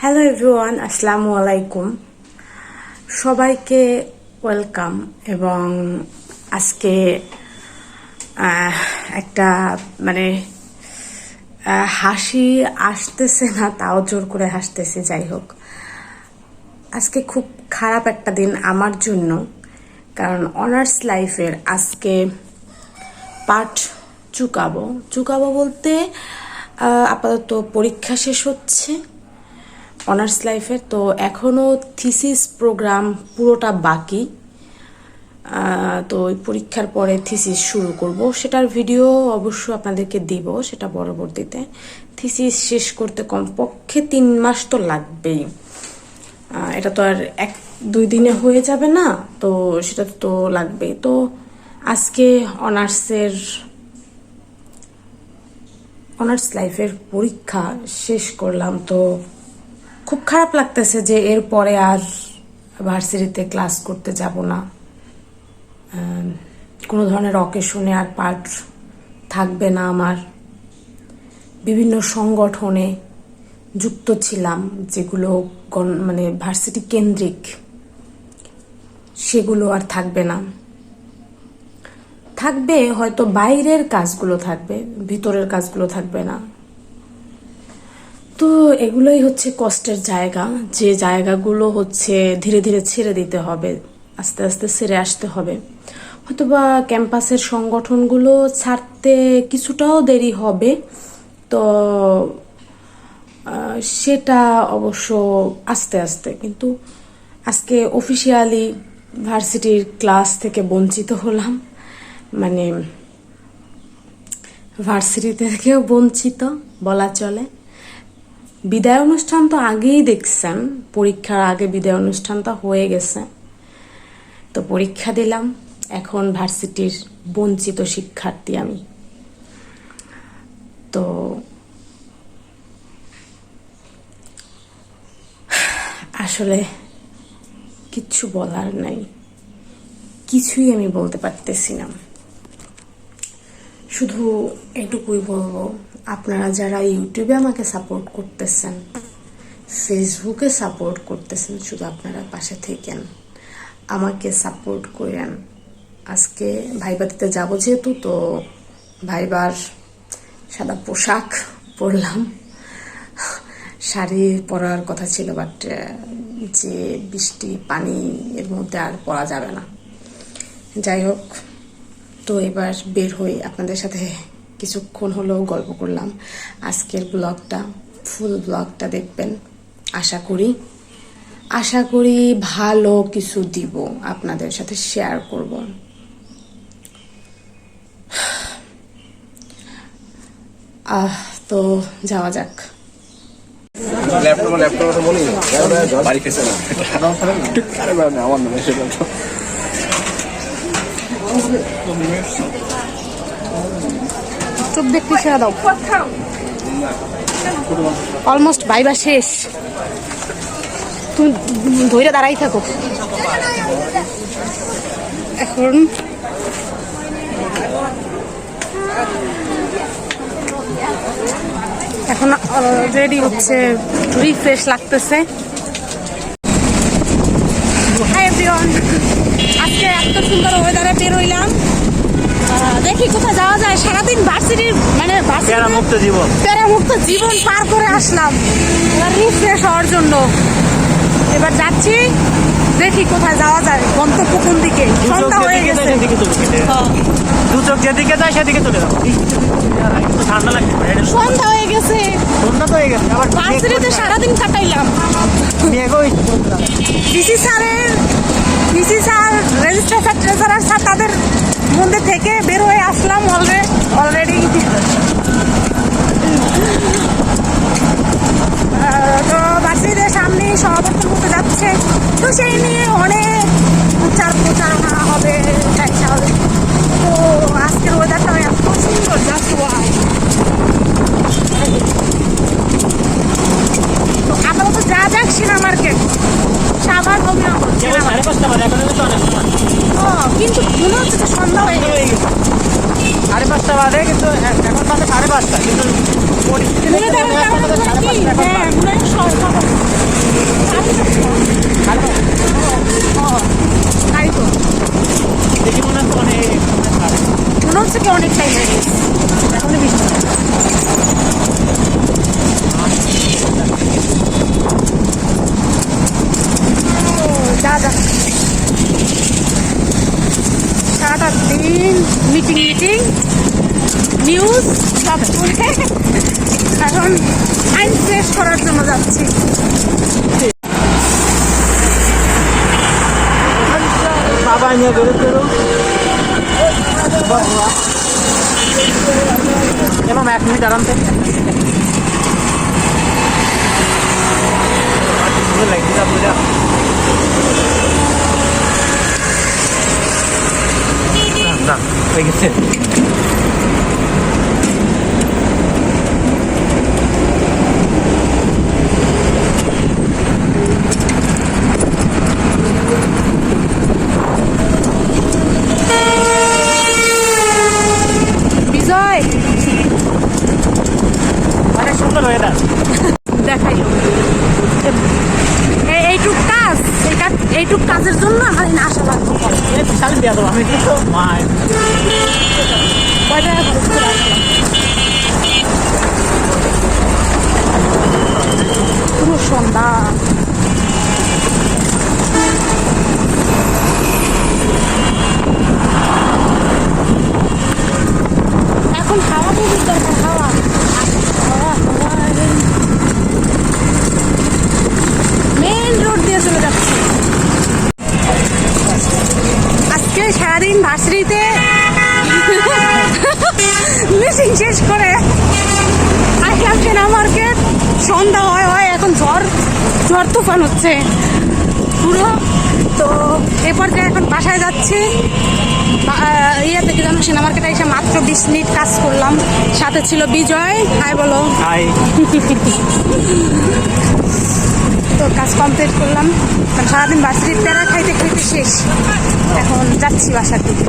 Hello everyone আসসালামু আলাইকুম সবাইকে ওয়েলকাম এবং আজকে একটা মানে হাসি আসতেছে না, তাও জোর করে হাসতেছে, যাই হোক। আজকে খুব খারাপ একটা দিন আমার জন্য, কারণ অনার্স লাইফের আজকে পাঠ চুকাবো। চুকাবো বলতে আপাতত পরীক্ষা শেষ হচ্ছে। অনার্স লাইফের তো এখনও থিসিস প্রোগ্রাম পুরোটা বাকি। তো ওই পরীক্ষার পরে থিসিস শুরু করব। সেটার ভিডিও অবশ্য আপনাদেরকে দিব সেটা পরবর্তীতে। থিসিস শেষ করতে কমপক্ষে তিন মাস তো লাগবেই। এটা তো আর এক, দুই দিনে হয়ে যাবে না, তো সেটা তো লাগবেই। তো আজকে অনার্সের, অনার্স লাইফের পরীক্ষা শেষ করলাম। তো খুব খারাপ লাগতেছে যে এরপরে আর ভার্সিটিতে ক্লাস করতে যাব না। কোনো ধরনের অকেশনে আর পার্ট থাকবে না আমার। বিভিন্ন সংগঠনে যুক্ত ছিলাম যেগুলো মানে ভার্সিটি কেন্দ্রিক। সেগুলো আর থাকবে না। থাকবে, হয়তো বাইরের কাজগুলো থাকবে, ভিতরের কাজগুলো থাকবে না। তো এগুলোই হচ্ছে কষ্টের জায়গা। যে জায়গাগুলো হচ্ছে ধীরে ধীরে ছেড়ে দিতে হবে, আস্তে আস্তে ছেড়ে আসতে হবে। হয়তোবা ক্যাম্পাসের সংগঠনগুলো ছাড়তে কিছুটাও দেরি হবে, তো সেটা অবশ্য আস্তে আস্তে। কিন্তু আজকে অফিসিয়ালি ভার্সিটির ক্লাস থেকে বঞ্চিত হলাম। মানে ভার্সিটি থেকেও বঞ্চিত, বলা চলে। বিদায় অনুষ্ঠান তো আগেই দেখছেন, পরীক্ষার আগে বিদায় অনুষ্ঠানটা হয়ে গেছে। তো পরীক্ষা দিলাম, এখন ভার্সিটির বঞ্চিত শিক্ষার্থী আমি। তো আসলে কিচ্ছু বলার নাই, কিছুই আমি বলতে পারতেছি না। শুধু এটুকুই বলব আপনারা যারা ইউটিউবে আমাকে সাপোর্ট করতেছেন ফেসবুকে সাপোর্ট করতেছেন, শুধু আপনারা পাশে থেকেন, আমাকে সাপোর্ট করেন। আজকে ভাইবা দিতে যাব যেহেতু, তো ভাইবার সাদা পোশাক পরলাম। শাড়ি পরার কথা ছিল বাট যে বৃষ্টি, পানি, এর মধ্যে আর পরা যাবে না। যাই হোক, তো এবার বের হই আপনাদের সাথে। কিছুক্ষণ হলেও গল্প করলাম। আজকের ব্লগটা ফুল ব্লগটা দেখবেন। আশা করি আশা করি ভালো কিছু দিব আপনাদের সাথে শেয়ার করব। আহ, তো যাওয়া যাক। ল্যাপটপ কথা বলি বাড়ি খেয়েছে না আরে বাবা না, আমার নামে সেটা তো চোখ দেখতে ছেড়ে দাও। অলমোস্ট ভাইবা শেষ। তুমি ধৈর্য দাঁড়াই থাকো। এখন এখন অলরেডি হচ্ছে রিফ্রেশ লাগতেছে। আজকে এত সুন্দর ওয়েদারে বের হইলাম। দেখি কোথায় যাওয়া যায় ভার্সিটির মানে ভার্সিটির মুক্ত জীবন। প্যারামুক্ত জীবন পার করে আসলাম। এবার রিফ্রেশ হওয়ার জন্য। এবার যাচ্ছি দেখি কোথায় যাওয়া যায়। গন্তব্য কোন দিকে? সন্ধ্যা হয়ে গেছে। হ্যাঁ, দু চোখ যেদিকে যায় সেদিকে চলে যাব। ঠান্ডা লাগছে। সন্ধ্যা হয়ে গেছে। ঠান্ডা তো হয়ে গেছে। আবার ভার্সিটিতে সারাদিন কাটাইলাম। ডিসি স্যারের DC sir registrar sir treasurer sir তাদের মধ্যে থেকে বের হয়ে আসলাম অলরেডি অলরেডি তো ভার্সিটির সামনে সমাবর্তন করতে যাচ্ছে। তো সেই নিয়ে অনেক প্রচার প্রচারণা হবে দেখা হবে। তো আজকের ওয়েদারটা এত সুন্দর জাস্ট ওয়াই তো আপাতত যা যাক সিনেমা মার্কেট সাবার। ও, কিন্তু মনে হচ্ছে সন্ধ্যা হয়ে গেছে। পাঁচটা বাজে কিন্তু হ্যাঁ, এখন বাজে সাড়ে পাঁচটা কিন্তু সাড়ে পাঁচটা সারাদিন মিটিং মিটিং নিউজ সব করে এখন মাইন্ড ফ্রেশ করার জন্য যাচ্ছি। এবং এক মিনিট আরাম থেকে হয়ে গেছে। বিজয়! সুন্দর ওয়েদার দেখাই। এই এইটুক কাজ এই কাজ এইটুক কাজের জন্য আমার না আসা লাগবে দিয়া দেবো আমি কিন্তু মায় কয় টাকা খরচ করে আসলাম পুরো সন্ধ্যা এখন হাওয়া খুবই দরকার হাওয়া হাওয়া হাওয়া মেন রোড দিয়ে চলে যাচ্ছি আজকে সারাদিন ভাসরিতে মিটিং শেষ করে। আসলাম সেনা মার্কেট সন্ধ্যা হয় হয় এখন ঝড় ঝড় তুফান হচ্ছে। পুরো। তো এরপর এখন বাসায় যাচ্ছি। ইয়ে থেকে যেন সেনা মার্কেটে এসে মাত্র বিশ মিনিট কাজ করলাম। সাথে ছিল বিজয়। হাই বলো। হাই। তো কাজ কমপ্লিট করলাম। সারাদিন বাসরির প্যারা খাইতে খাইতে শেষ। এখন যাচ্ছি বাসার দিকে।